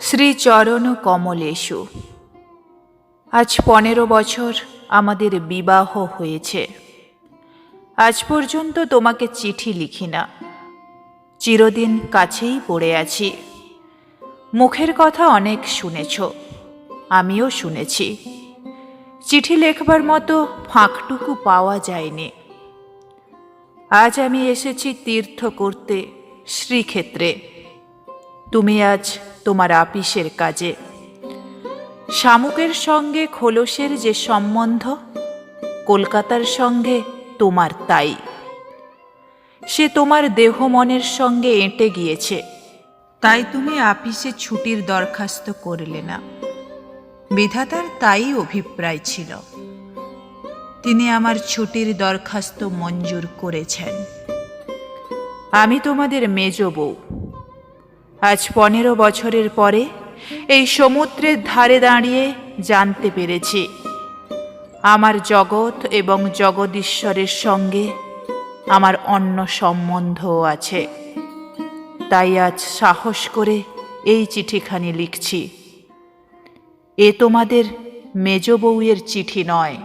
শ্রীচরণ কমলেশু আজ পনেরো বছর আমাদের বিবাহ হয়েছে। আজ পর্যন্ত তোমাকে চিঠি লিখি না। চিরদিন কাছেই পড়ে আছি। মুখের কথা অনেক শুনেছ, আমিও শুনেছি। চিঠি লেখবার মতো ফাঁকটুকু পাওয়া যায়নি। আজ আমি এসেছি তীর্থ করতে শ্রীক্ষেত্রে। তুমি আজ তোমার আপিসের কাজে। শামুকের সঙ্গে খোলসের যে সম্বন্ধ, কলকাতার সঙ্গে তোমার তাই। সে তোমার দেহ মনের সঙ্গে এঁটে গিয়েছে। তাই তুমি আপিসে ছুটির দরখাস্ত করলে না। বিধাতার তাই অভিপ্রায় ছিল। তিনি আমার ছুটির দরখাস্ত মঞ্জুর করেছেন। আমি তোমাদের মেজ বউ। আজ পনেরো বছরের পরে এই সমুদ্রের ধারে দাঁড়িয়ে জানতে পেরেছি। আমার জগৎ এবং জগদীশ্বরের সঙ্গে আমার অন্য সম্বন্ধও আছে। তাই আজ সাহস করে এই চিঠিখানি লিখছি। এ তোমাদের মেজ বউয়ের চিঠি নয়।